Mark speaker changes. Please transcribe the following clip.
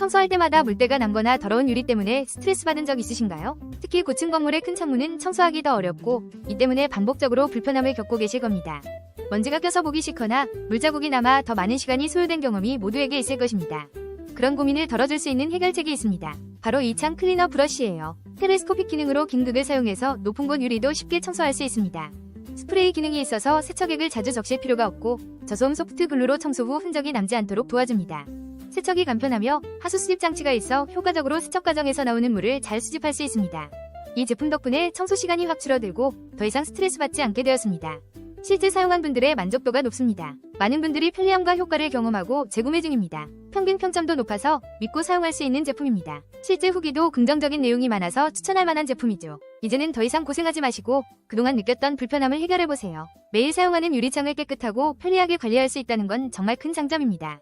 Speaker 1: 청소할 때마다 물때가 남거나 더러운 유리 때문에 스트레스 받은 적 있으신가요? 특히 고층 건물의 큰 창문은 청소하기 더 어렵고 이 때문에 반복적으로 불편함을 겪고 계실 겁니다. 먼지가 껴서 보기 싫거나 물자국이 남아 더 많은 시간이 소요된 경험이 모두에게 있을 것입니다. 그런 고민을 덜어줄 수 있는 해결책이 있습니다. 바로 이 창 클리너 브러쉬예요. 텔레스코픽 기능으로 긴 극을 사용해서 높은 곳 유리도 쉽게 청소할 수 있습니다. 스프레이 기능이 있어서 세척액을 자주 적실 필요가 없고 저소음 소프트 글루로 청소 후 흔적이 남지 않도록 도와줍니다. 세척이 간편하며 하수 수집 장치가 있어 효과적으로 세척 과정에서 나오는 물을 잘 수집할 수 있습니다. 이 제품 덕분에 청소 시간이 확 줄어들고 더 이상 스트레스 받지 않게 되었습니다. 실제 사용한 분들의 만족도가 높습니다. 많은 분들이 편리함과 효과를 경험하고 재구매 중입니다. 평균 평점도 높아서 믿고 사용할 수 있는 제품입니다. 실제 후기도 긍정적인 내용이 많아서 추천할 만한 제품이죠. 이제는 더 이상 고생하지 마시고 그동안 느꼈던 불편함을 해결해보세요. 매일 사용하는 유리창을 깨끗하고 편리하게 관리할 수 있다는 건 정말 큰 장점입니다.